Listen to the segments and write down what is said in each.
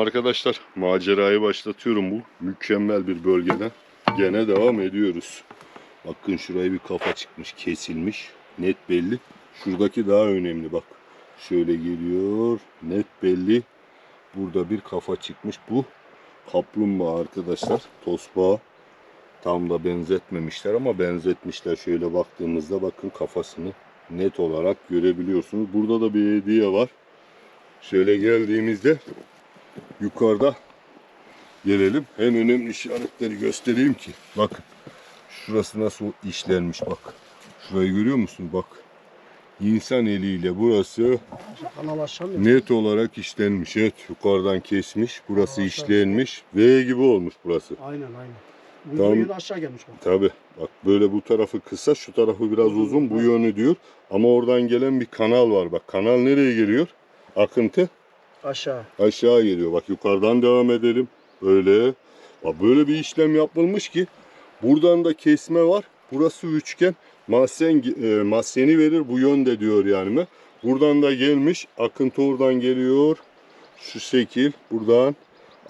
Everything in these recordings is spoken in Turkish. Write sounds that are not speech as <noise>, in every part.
Arkadaşlar macerayı başlatıyorum bu mükemmel bir bölgeden. Gene devam ediyoruz. Bakın şuraya bir kafa çıkmış, kesilmiş. Net belli. Şuradaki daha önemli bak. Şöyle geliyor. Net belli. Burada bir kafa çıkmış. Bu kaplumbağa arkadaşlar. Tosbağa. Tam da benzetmemişler ama benzetmişler. Şöyle baktığımızda bakın kafasını net olarak görebiliyorsunuz. Burada da bir hediye var. Şöyle geldiğimizde yukarıda gelelim. En önemli işaretleri göstereyim ki. Bakın. Şurası nasıl işlenmiş bak. Şurayı görüyor musun? Bak. İnsan eliyle burası net olarak işlenmiş. Evet yukarıdan kesmiş. Burası işlenmiş. V gibi olmuş burası. Aynen aynen. Bu yönü aşağı gelmiş bak. Tabi. Bak böyle bu tarafı kısa, şu tarafı biraz uzun. Bu yönü diyor. Ama oradan gelen bir kanal var. Bak kanal nereye geliyor? Akıntı Aşağı. aşağı geliyor. Bak yukarıdan devam edelim. Böyle. Bak böyle bir işlem yapılmış ki buradan da kesme var. Burası üçgen. Mahzen, e, mahzeni verir bu yönde diyor yani. Buradan da gelmiş. Akıntı oradan geliyor. Şu şekil buradan.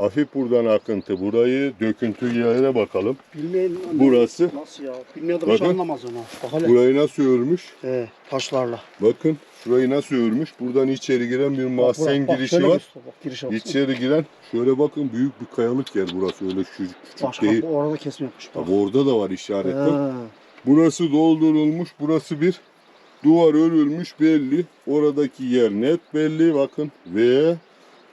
Hafif buradan akıntı. Burayı döküntü yerine bakalım. Bilmeyen Burası. Nasıl ya? Bakın. bir şey anlamaz ona. Bak hele. Burayı nasıl örmüş? He, taşlarla. Bakın şurayı nasıl örmüş? Buradan içeri giren bir Bak, mahzen bak, bak, girişi şöyle var. göster, Bak, girişe bak. İçeri giren şöyle bakın büyük bir kayalık yer burası öyle küçük, küçük Başka değil. bak, orada kesme yapmış. Bak. Tabi orada da var işaretler. He. Burası doldurulmuş, burası bir duvar örülmüş belli. Oradaki yer net belli bakın ve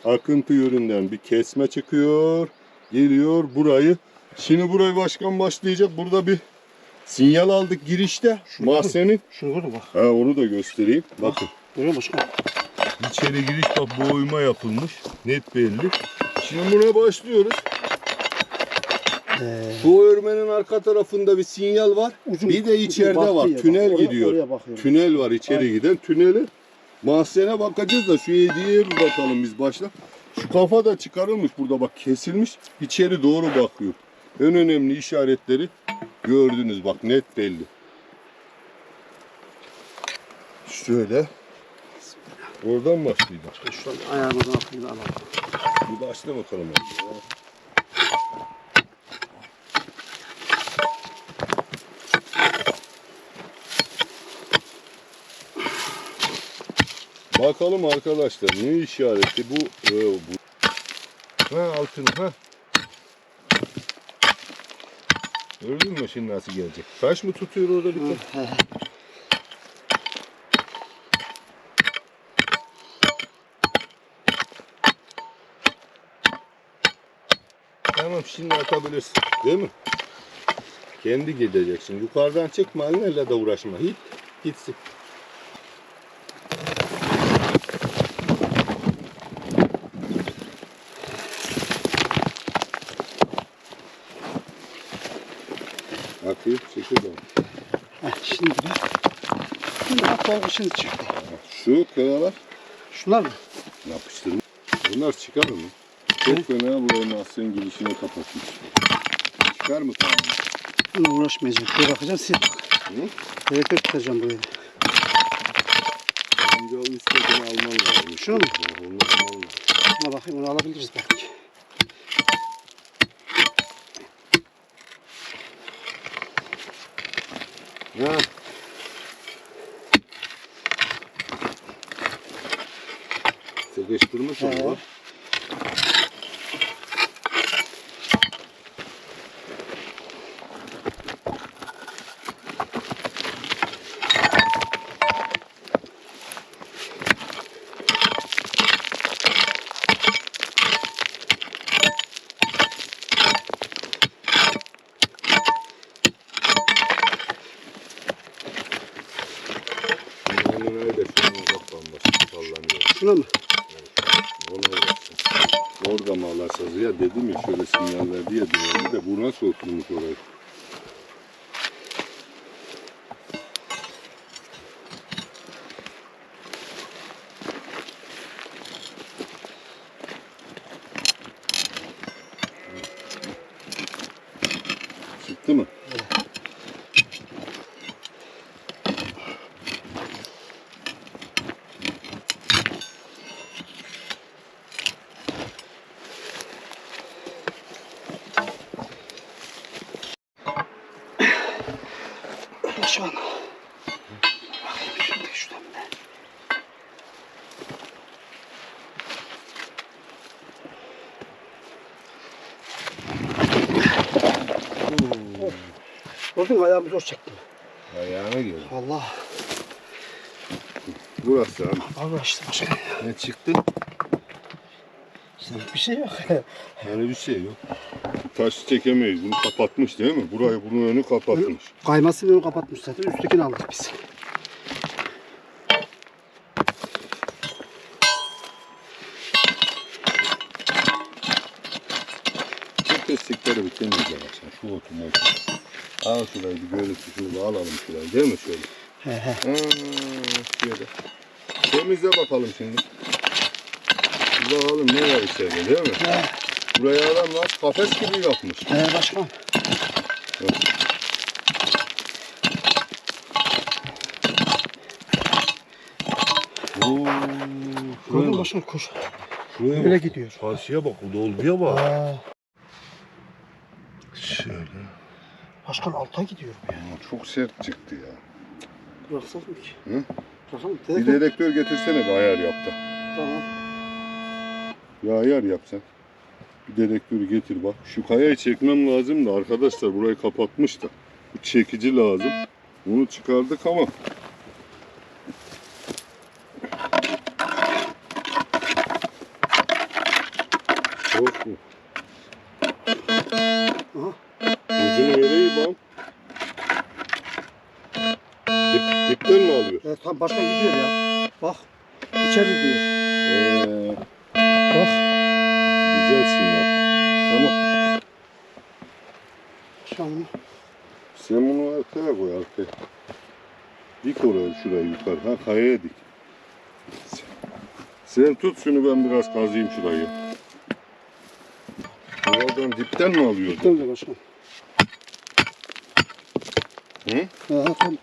akıntı yönünden bir kesme çıkıyor. Geliyor burayı. Şimdi burayı başkan başlayacak. Burada bir sinyal aldık girişte. Mahzenin. Şunu gördün bak. Ha onu da göstereyim. Bakın. Görüyor musun? başkan? İçeri giriş bak bu oyma yapılmış. Net belli. Şimdi buna başlıyoruz. He. Bu örmenin arka tarafında bir sinyal var. Uzun- bir de içeride var. bak, Tünel oraya- gidiyor. Oraya. Tünel var içeri Aynen. giden. Tüneli mahzene bakacağız da şu hediyeye bir bakalım biz başla. Şu kafa da çıkarılmış burada bak kesilmiş. İçeri doğru bakıyor. En önemli işaretleri gördünüz bak net belli. Şöyle. Oradan başlayacağız. Şu an ayağımızın altını alalım. Da açtı bakalım. Bakalım arkadaşlar ne işareti bu? Ee, bu. Ha altın ha. Gördün mü şimdi nasıl gelecek? Taş mı tutuyor orada bir? He. Tamam şimdi atabilirsin. Değil mi? Kendi gideceksin. Yukarıdan çekme elinle de uğraşma. Hiç gitsin. Akıyor, çekiyor da. Heh, şimdi de. Bak dolgu şimdi çıktı. Şu kayalar Şunlar mı? yapıştırma. Bunlar çıkar mı? Çok fena bu elmasın girişine kapatmış. Çıkar mı tamam? Bununla uğraşmayacağım. Şuraya bakacağım. Sil. Hı? Direkt tutacağım buraya. Önce o istediğini alman lazım. Şunu mu? Onu alman lazım. Buna bakayım onu alabiliriz belki. Ha. Bak bambaşka sallanıyor. Şuna mı? Mı alarsanız ya dedim ya şöyle sinyaller diye diyordu de bu nasıl oturmuş oraya? Mü ayağımı zor çektim. Ayağına geldi. Allah. Burası abi. Allah işte başkan. Ne çıktı? İşte bir şey yok. <laughs> Yani bir şey yok. Taş çekemeyiz. Bunu kapatmış değil mi? Burayı bunun önü kapatmış. Kayması bunu kapatmış zaten. Üsttekini aldık biz. Temizle bak sen. Şu otu motu. Al şurayı bir görüntü şunu alalım şurayı değil mi şöyle? He he. Ha, şöyle. Temizle bakalım şimdi. Bakalım ne var içeride değil mi? He, Burayı adam nasıl kafes gibi yapmış. he başkan. Oo, Gördün şuraya mü bak. Şuraya Böyle bak. gidiyor. Karşıya bak. O dolguya bak. Aa, Şöyle. Başkan alta gidiyor. Ama çok sert çıktı ya. Bıraksak mı ki? Hı? Mı? Bir Telefon. dedektör getirsene bir ayar yap da. Tamam. Bir ayar yap sen. Bir dedektörü getir bak. Şu kayayı çekmem lazım da arkadaşlar burayı kapatmış da. Bu çekici lazım. Bunu çıkardık ama. Sen bunu arkaya koy arkaya. Dik oraya şuraya yukarı. Ha kayaya dik. Sen tut şunu ben biraz kazıyım şurayı. Buradan dipten mi alıyordun? Dön de başkan. Hı? Ha, tam.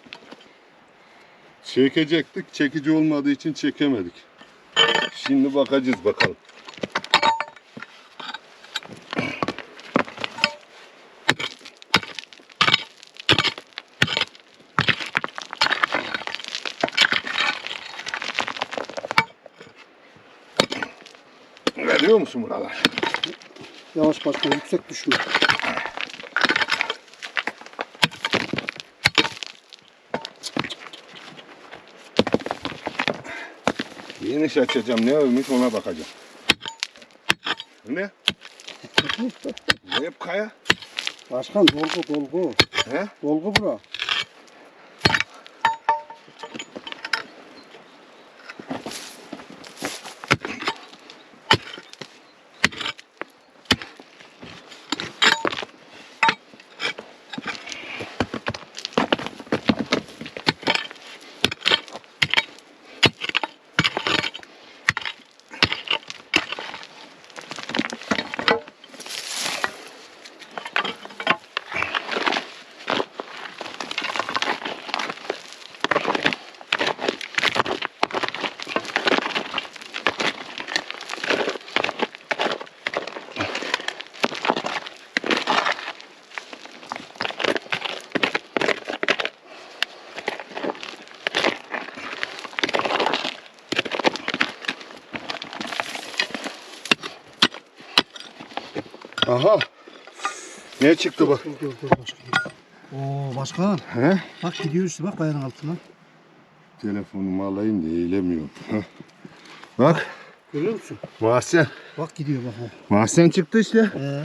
Çekecektik. Çekici olmadığı için çekemedik. Şimdi bakacağız bakalım. Musun buralar? Yavaş başkan yüksek düşme. Yeni iş açacağım. Ne ölmüş ona bakacağım. <laughs> Ne? Bu hep kaya. Başkan dolgu dolgu. He? Dolgu bura. Aha. Ne çıktı bak. Dur dur dur başkan. Oo başkan. He? Bak gidiyor işte bak ayağın altına. Telefonumu alayım da eğilemiyorum. <laughs> Bak Görüyor musun? mahzen. Bak gidiyor bak. ha. Mahzen çıktı işte. Ee,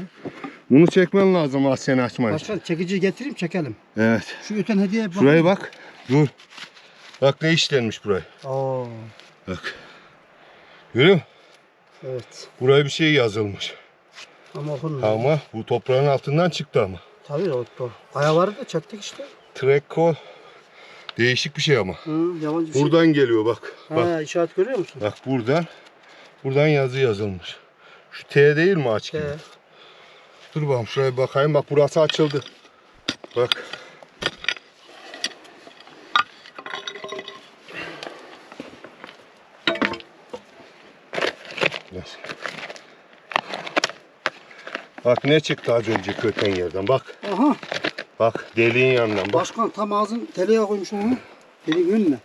Bunu çekmen lazım mahzeni açman için. başkan çekici getireyim çekelim. Evet. Şu öten hediye bak. Şuraya bak. Dur. Bak ne işlenmiş buraya. Oo, Bak. Görüyor musun? evet. Buraya bir şey yazılmış. Ama okunmuyor. Ama bu toprağın altından çıktı ama. Tabii o, o. Ayağı da çektik işte. Treko değişik bir şey ama. Hı, yabancı bir şey. Buradan geliyor bak. Bak. Ha, işaret görüyor musun? Bak buradan. Buradan yazı yazılmış. Şu T değil mi aç gibi? T. Dur bakalım şuraya bakayım. Bak burası açıldı. Bak. Yes. Bak ne çıktı az önce köten yerden bak. Aha. Bak deliğin yanından bak. Başkan tam ağzın teliğe koymuş onu. Deliğin önüne.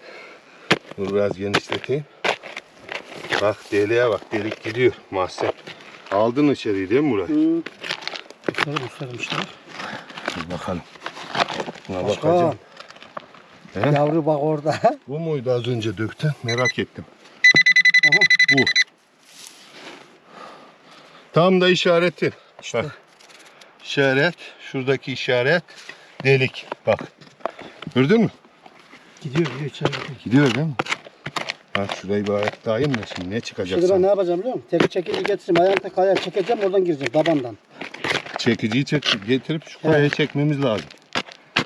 Dur biraz genişleteyim. Bak deliğe bak delik gidiyor mahzen. Aldın içeriği değil mi burayı? Hı. Gösterim işte. Dur bakalım. Buna bakacağım. Başkan. He? Yavru bak orada. <laughs> Bu muydu az önce dökten? Merak ettim. Aha. Bu. Tam da işaretin. İşte. Bak. İşaret. Şuradaki işaret. Delik. Bak. Gördün mü? Gidiyor gidiyor içeri gidiyor. Değil mi? Bak şurayı bir ayak daha inme şimdi ne çıkacak Şimdi ben sana? ne yapacağım biliyor musun? Teli çekici getireyim. Ayakta kaya çekeceğim oradan gireceğim tabandan. Çekiciyi çek, getirip şu kayaya çekmemiz lazım.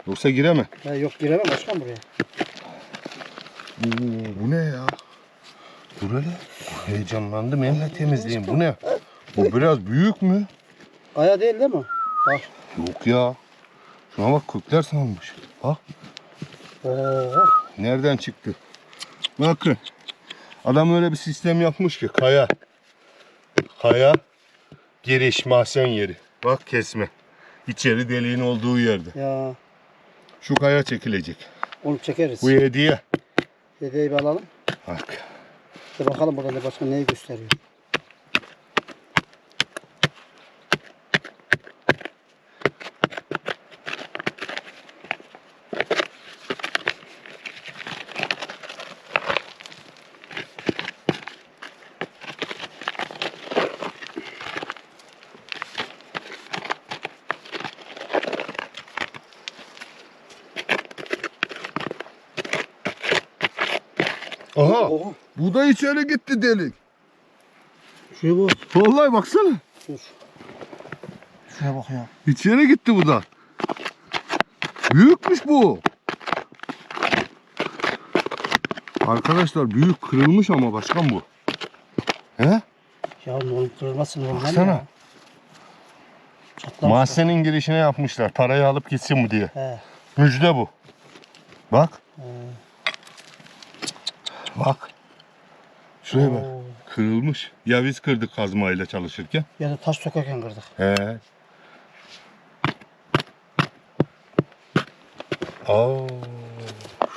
Yoksa giremem. Ya yok giremem başkan buraya. Oo, bu ne ya? Dur hele. Heyecanlandım hem temizleyeyim. Bu ne? Bu biraz büyük mü? Kaya değil değil mi? Bak. Yok ya. Şuna bak kökler sanmış. Bak Oo. nereden çıktı? Bakın. Adam öyle bir sistem yapmış ki kaya. Kaya giriş mahzen yeri. Bak kesme. İçeri deliğin olduğu yerde. Ya Şu kaya çekilecek. onu çekeriz. Bu hediye. Dedeyi bir alalım. Bak. Bir bakalım burada ne başkan neyi gösteriyor. Aha. Oha. Bu da içeri gitti delik. Şuraya bak. Vallahi baksana. Dur. Şuraya bak ya. İçeri gitti bu da. Büyükmüş bu. Arkadaşlar büyük kırılmış ama başkan bu. He? Ya oğlum kırılmasın normal Baksana. ya. Çatlamış. Mahzenin girişine yapmışlar. Parayı alıp gitsin mi diye. He. Müjde bu. Bak. he. Bak. Şuraya bak. Oo. Kırılmış. Ya biz kırdık kazmayla çalışırken. Ya da taş sökerken kırdık. He. Aa,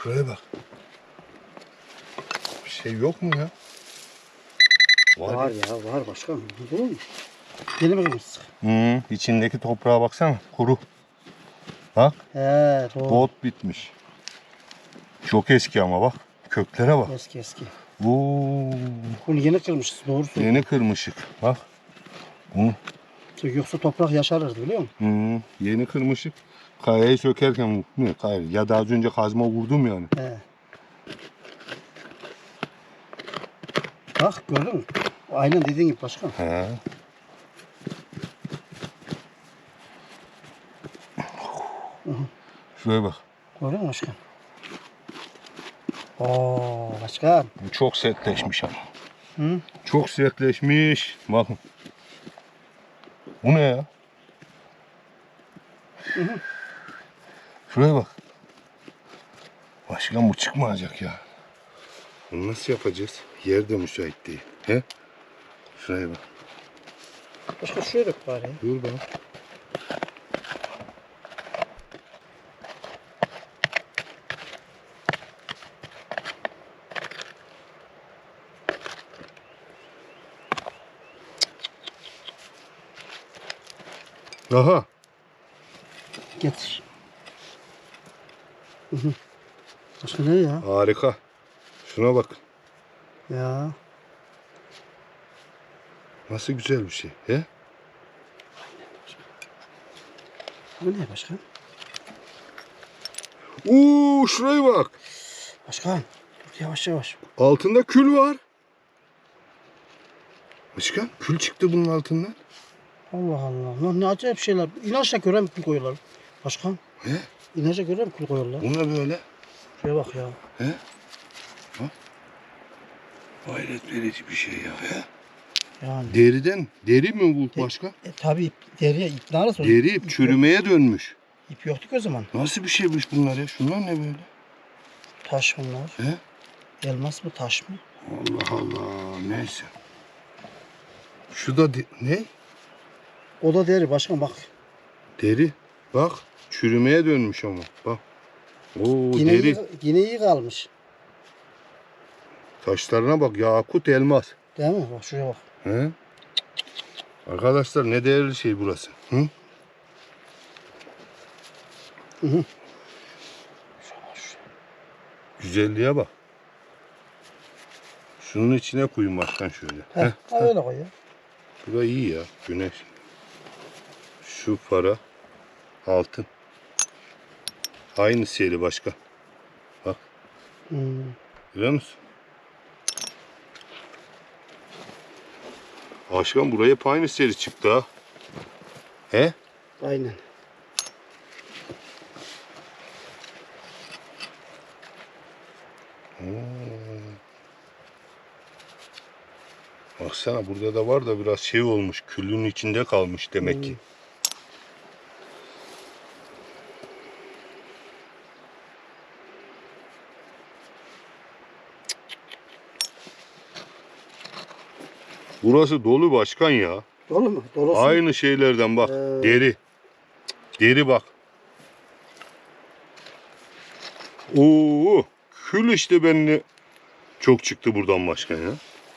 şuraya bak. Bir şey yok mu ya? Var. Var ya var başkan. Değil mi? Yeni mi kırmışsın? Hı, içindeki toprağa baksana. Kuru. Bak. He doğru. Bot bitmiş. Çok eski ama bak. Köklere bak. Eski eski. Oo, Bunu yeni kırmışız doğru söylüyorsun. yeni kırmışık. Bak. Bunu Yoksa toprak yaşarırdı biliyor musun? Hı, yeni kırmışık. Kayayı sökerken ne kay ya da az önce kazma vurdum yani. He. Bak gördün mü? Aynen dediğin gibi başkan. He. Şuraya bak. Gördün mü başkan? Oo başkan. Bu çok sertleşmiş ama. Hı? Çok sertleşmiş. Bakın. Bu ne ya? Şuraya bak. Başkan bu çıkmayacak ya. Bunu nasıl yapacağız? Yer de müsait değil. He? Şuraya bak. Başkan şuraya dök bari. Dur bak. Aha. Getir. Başka ne ya? Harika. Şuna bak. Ya. Nasıl güzel bir şey. He? Bu ne başkan? Oo, şuraya bak. Başkan. Dur yavaş yavaş. Altında kül var. Başkan kül çıktı bunun altından. Allah Allah. Lan ne acayip şeyler. İnaçla göre mi kül koyuyorlar? Başkan. He? İnaçla göre mi kül koyuyorlar? Bu ne böyle? Şuraya bak ya. He? Ha? Hayret verici bir şey ya. He? Yani. Deriden, deri mi bu De- başka? E, tabii deriye ip narası. Deri ip, çürümeye dönmüş. ip yoktu ki o zaman. Nasıl bir şeymiş bunlar ya? Şunlar ne böyle? Taş bunlar. He? Elmas mı taş mı? Allah Allah neyse. Şu da ne? O da deri başkan bak. Deri. Bak. çürümeye dönmüş ama. Bak. Oo Yine deri. iyi, yine iyi kalmış. Taşlarına bak yakut elmas. Değil mi? Bak şuraya bak. He? Arkadaşlar ne değerli şey burası. Hı? Hı hı. Güzelliğe bak. Şunun içine koyun başkan şöyle. Heh, Heh. öyle koy ya. Bu da iyi ya. Güneş. Şu para altın. Aynı seri başka. Hmm. Biliyor musun? Başkan buraya hep aynı seri çıktı ha. He? Aynen. Baksana burada da var da biraz şey olmuş. Külün içinde kalmış demek ki. Burası dolu başkan ya. Dolu mu? Dolusu. Aynı şeylerden bak. Ee. Deri. Deri bak. Oo, kül işte benimle çok çıktı buradan başkan ya.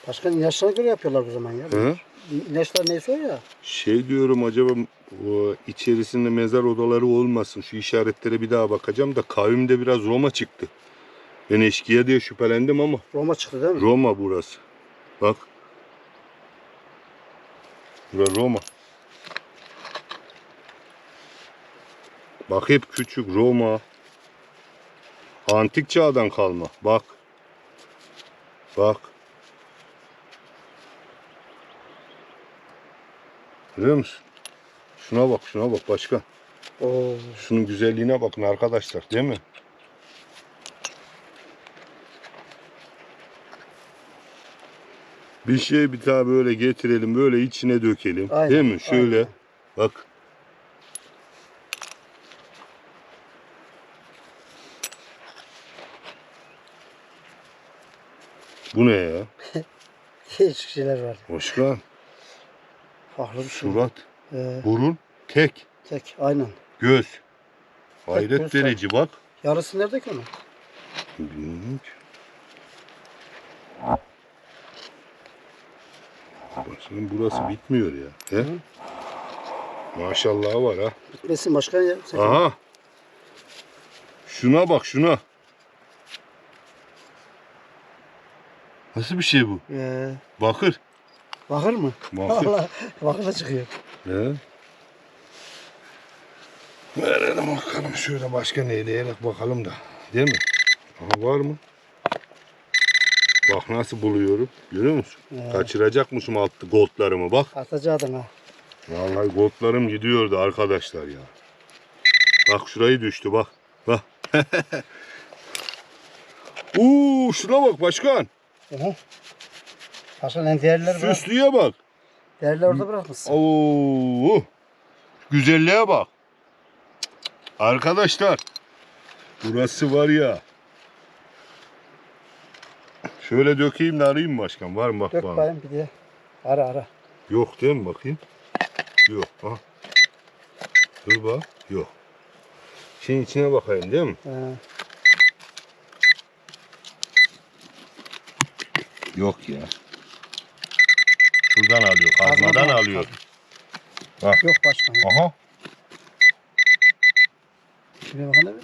Başka ilaçlara göre yapıyorlar o zaman ya. Hı? İlaçlar neyse o ya. Şey diyorum acaba o içerisinde mezar odaları olmasın. Şu işaretlere bir daha bakacağım da kavimde biraz Roma çıktı. Ben eşkıya diye şüphelendim ama Roma çıktı değil mi? Roma burası. Bak. Bura Roma. Bak hep küçük Roma. Antik çağdan kalma. Bak. Bak. Görüyor musun? Şuna bak, şuna bak başkan. Oo. Şunun güzelliğine bakın arkadaşlar, değil mi? Bir şey bir daha böyle getirelim, böyle içine dökelim. Aynen, değil mi? Şöyle. aynen. Bak. Bu ne ya? <laughs> Değişik şeyler var. Başkan, Farklı bir şey. surat, Ee, burun, tek, tek. Aynen. göz. Hayret verici bak. Yarısı nerede ki onun? Bilmiyorum ki. Başkanım burası bitmiyor ya. He? Maşallah var ha. Bitmesin başkan ya. Sakın. Aha. Şuna bak şuna. Nasıl bir şey bu? Ee, Bakır. bakır mı? Bakır. Bakır da çıkıyor. He? Verelim bakalım şöyle başka neyleyerek bakalım da. Değil mi? Aha var mı? Bak nasıl buluyorum. Görüyor musun? Ee. Kaçıracakmışım altı goldlarımı bak. Atacaktın ha. Vallahi goldlarım gidiyordu arkadaşlar ya. Bak şurayı düştü bak. Bak. <laughs> Uuu şuna bak başkan. Hı. Başkan en değerliler bırak. Süslüye bak. Değerliler orada bırakmışsın. Oo. Güzelliğe bak. Arkadaşlar. Burası var ya. Şöyle dökeyim de arayayım başkan. Var mı bak Dök bana. bayım bir de. Ara ara. Yok değil mi bakayım? Yok. Ha. Dur bak. Yok. Şeyin içine bakayım değil mi? Ee, Yok ya. Şuradan alıyor. Kazmadan Kazmadan alıyor. Bak. yok başkan. Yok. Aha. Şuraya bakalım.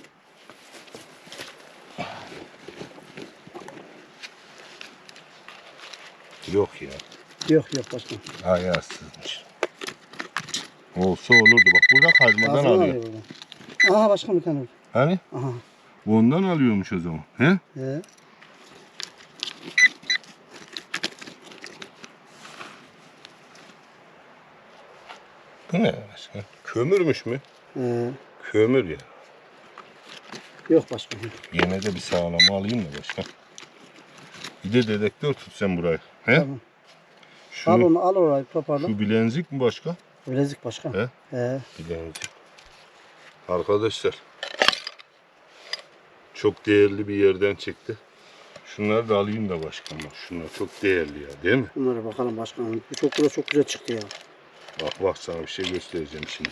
Yok ya. Yok yok başkan. Ayağı sızmış. Olsa olurdu. Bak burada kazmadan Kazma alıyor. alıyor. Aha başkan bir tane oldu. Hani? Aha. Ondan alıyormuş o zaman. He? Ee, Bu ne başka? Kömürmüş mü? ee, Kömür ya. yok başkan. Yine de bir sağlam alayım da başka. Bir de dedektör tut sen burayı. He? Tamam. Şu, Al onu al orayı toparla. şu bilezik mi başka? Bilezik başkan. He? Ee, Bilezik. Arkadaşlar. Çok değerli bir yerden çıktı. Şunları da alayım da başkan bak. Şunlar çok değerli ya değil mi? bunlara bakalım başkan. Bu çok güzel çok güzel çıktı ya. Bak bak sana bir şey göstereceğim şimdi.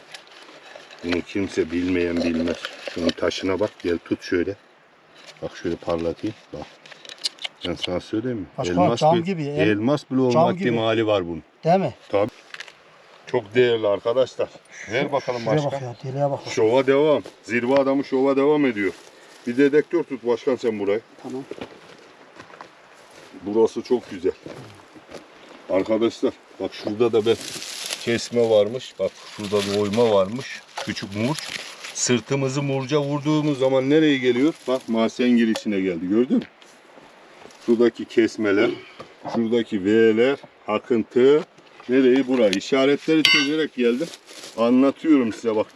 Bunu kimse bilmeyen bilmez. Şunun taşına bak gel tut şöyle. Bak şöyle parlatayım. Bak. Ben sana söyleyeyim mi? Başka cam bile- gibi, el- elmas bile gibi. ihtimali var bunun. Değil mi? Çok değerli arkadaşlar. Ver bakalım Şuraya başka. bak ya. Deliğe bak. Şova devam. Zirve adamı şova devam ediyor. Bir dedektör tut başkan sen burayı. Tamam. Burası çok güzel. Arkadaşlar bak şurada da bir kesme varmış. Bak şurada da oyma varmış. Küçük murç. Sırtımızı murca vurduğumuz zaman nereye geliyor? Bak mahzen girişine geldi. Gördün mü? Şuradaki kesmeler, şuradaki V'ler, akıntı, nereyi burayı işaretleri çözerek geldim. Anlatıyorum size bak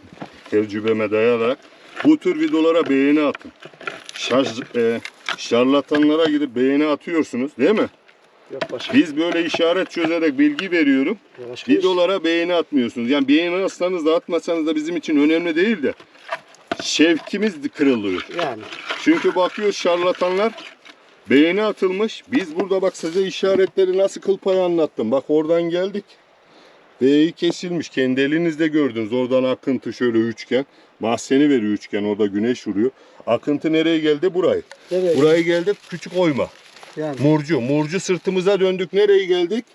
tecrübeme dayanarak. Bu tür videolara beğeni atın. Şarj, e, şarlatanlara gidip beğeni atıyorsunuz değil mi? Yok başka. Biz böyle işaret çözerek bilgi veriyorum. İş. Videolara beğeni atmıyorsunuz. Yani beğeni atsanız da atmasanız da bizim için önemli değil de şevkimiz kırılıyor. Yani. Çünkü bakıyoruz şarlatanlar beğeni atılmış. Biz burada bak size işaretleri nasıl kıl payı anlattım. Bak oradan geldik. B'yi kesilmiş. Kendi elinizde gördünüz. Oradan akıntı şöyle üçgen. Mahzeni veriyor üçgen. Orada güneş vuruyor. Akıntı nereye geldi? Burayı. Evet. Buraya geldik. Küçük oyma. Yani. Murcu. Murcu sırtımıza döndük. Nereye geldik?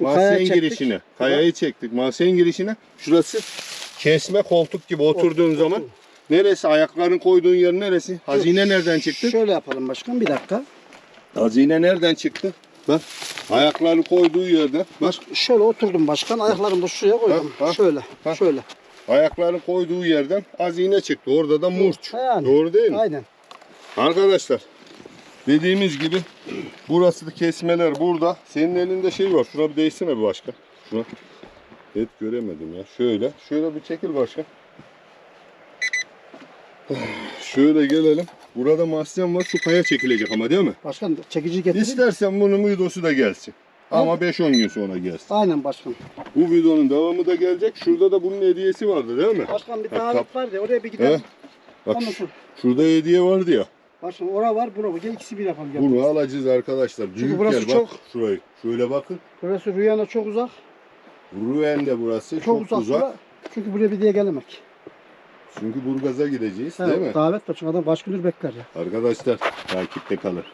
Mahzen girişine. Kayayı çektik. Mahzen girişine. Şurası kesme koltuk gibi oturduğun zaman. Neresi? Ayakların koyduğun yer neresi? Hazine nereden çıktı? Şöyle yapalım başkan bir dakika. Hazine nereden çıktı? Bak. Ayakları koyduğu yerde. Bak. Şöyle oturdum başkan. Ayaklarımı da şuraya koydum. Ha, ha, şöyle. ha. Şöyle. Ayakları koyduğu yerden hazine çıktı. Orada da murç. Yani. Doğru değil mi? Aynen. Arkadaşlar dediğimiz gibi burası da kesmeler burada. Senin elinde şey var. Şuna bir değsene bir başka. Şuna. Evet göremedim ya. Şöyle. Şöyle bir çekil başka. Şöyle gelelim. Burada mahzen var. Şu kaya çekilecek ama değil mi? Başkan çekici getirin. İstersen bunun videosu da gelsin. Ama 5-10 gün sonra gelsin. Aynen başkan. Bu videonun devamı da gelecek. Şurada da bunun hediyesi vardı değil mi? Başkan bir Ha, davet kap- var ya oraya bir He? gidelim. Bak Ondan sonra. şurada hediye vardı ya. Başkan ora var bura var. Gel ikisi bir yapalım. Gel. Bunu alacağız arkadaşlar. Büyük burası yer bak çok- şurayı. Şöyle bakın. Burası Rüyan'a çok uzak. De burası Çok, çok, uzak. uzak. bura. Çünkü buraya bir diye gelemek. Çünkü Burgaz'a gideceğiz değil mi? Davet var çünkü adam kaç gündür bekler ya. Arkadaşlar takipte kalın.